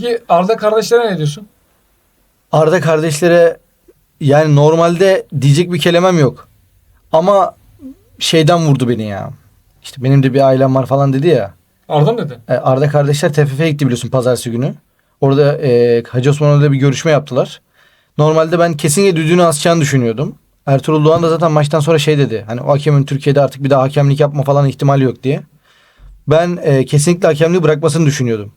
Peki Arda kardeşlere ne diyorsun? Arda kardeşlere yani normalde diyecek bir kelimem yok. Ama şeyden vurdu beni ya. İşte benim de bir ailem var falan dedi ya. Arda mı dedi? E, Arda kardeşler TFF'ye gitti biliyorsun pazartesi günü. Orada e, Hacı Osmanlı'da bir görüşme yaptılar. Normalde ben kesinlikle düdüğünü asacağını düşünüyordum. Ertuğrul Doğan da zaten maçtan sonra şey dedi. Hani o hakemin Türkiye'de artık bir daha hakemlik yapma falan ihtimali yok diye. Ben e, kesinlikle hakemliği bırakmasını düşünüyordum.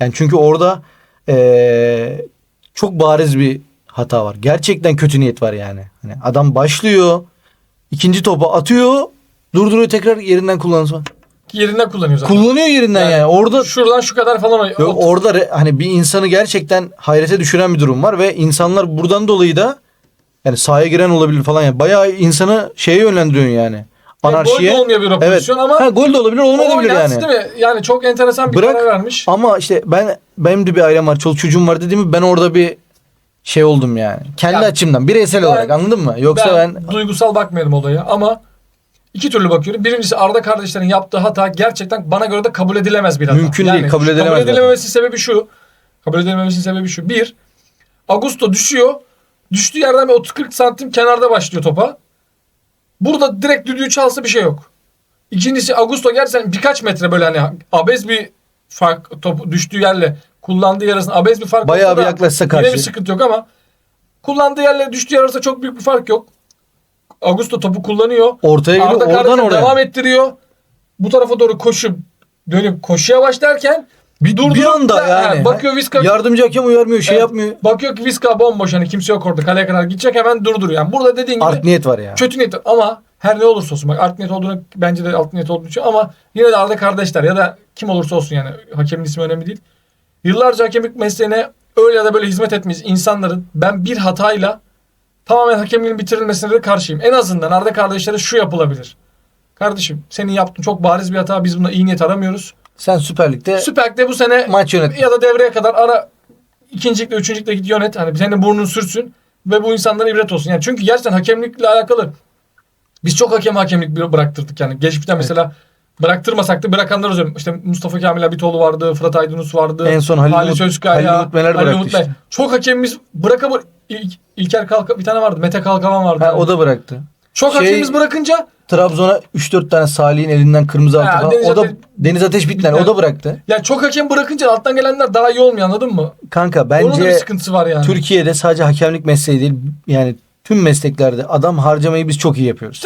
Yani çünkü orada e, çok bariz bir hata var. Gerçekten kötü niyet var yani. Hani adam başlıyor, ikinci topu atıyor, durduruyor tekrar yerinden kullanırsa. Yerinden kullanıyor zaten. Kullanıyor yerinden yani. Orada Şuradan şu kadar falan Yok, orada re- hani bir insanı gerçekten hayrete düşüren bir durum var ve insanlar buradan dolayı da yani sahaya giren olabilir falan yani bayağı insanı şeye yönlendiriyorsun yani. Anarşiye. Gol de olmuyor bir o pozisyon ama ha, gol de olabilir olmayabilir o yani. değil mi? Yani çok enteresan bir Bırak karar vermiş. ama işte ben benim de bir ailem var, çoluk çocuğum var dediğimi ben orada bir şey oldum yani. Kendi Ya, açımdan bireysel ben- olarak anladın mı? Yoksa ben, ben, duygusal bakmıyorum olaya ama iki türlü bakıyorum. Birincisi Arda kardeşlerin yaptığı hata gerçekten bana göre de kabul edilemez bir hata. Mümkün değil, kabul edilemez Kabul zaten. edilememesinin sebebi şu. Kabul edilememesinin sebebi şu. Bir, Augusto düşüyor. Düştüğü yerden bir 30-40 santim kenarda başlıyor topa. Burada direkt düdüğü çalsa bir şey yok. İkincisi Augusto gerçekten birkaç metre böyle hani abez bir fark top düştüğü yerle kullandığı yer arasında abez bir fark Bayağı bir yaklaşsa Yine karşı. bir sıkıntı yok ama kullandığı yerle düştüğü yer arasında çok büyük bir fark yok. Augusto topu kullanıyor. ortaya geliyor Arda oradan oraya. devam ettiriyor. Bu tarafa doğru koşup dönüp koşuya başlarken bir durdurup bir anda da- yani. ha, bakıyor Viska Yardımcı hakem uyarmıyor, şey Evet. yapmıyor. bakıyor ki Viska bomboş hani kimse yok orada kaleye kadar gidecek hemen durduruyor. Yani burada dediğin gibi Art niyet var ya. kötü niyet ama her ne olursa olsun bak art niyet olduğunu bence de alt niyet olduğunu ama yine de Arda kardeşler ya da kim olursa olsun yani hakemin ismi önemli değil. Yıllarca hakemlik mesleğine öyle ya da böyle hizmet etmiş insanların ben bir hatayla tamamen hakemliğin bitirilmesine de karşıyım. En azından Arda kardeşlere şu yapılabilir. Kardeşim senin yaptığın çok bariz bir hata biz bunda iyi niyet aramıyoruz. Sen Süper Lig'de Süper Lig'de bu sene maç yönet. ya da devreye kadar ara ikincilikle üçüncülükle git yönet. Hani senin burnun sürsün ve bu insanlara ibret olsun. Yani çünkü gerçekten hakemlikle alakalı biz çok hakem hakemlik bıraktırdık yani. Geçmişten mesela bıraktırmasak da bırakanlar özür İşte Mustafa Kamil Abitoğlu vardı, Fırat Aydınus vardı. En son Halil Halil Meler Halil bıraktı Umut Meler. işte. Çok hakemimiz bırakamır. İl- İlker Kalka bir tane vardı. Mete Kalkavan vardı. Ha, o da bıraktı. Çok şey- hakemimiz bırakınca Trabzon'a 3-4 tane Salih'in elinden kırmızı Ha, falan. Deniz o da Ateş- Deniz Ateş Bitlen. o da bıraktı. yani çok hakem bırakınca alttan gelenler daha iyi olmuyor anladın mı? Kanka Onun da bir bence sıkıntısı var yani. Türkiye'de sadece hakemlik mesleği değil yani tüm mesleklerde adam harcamayı biz çok iyi yapıyoruz.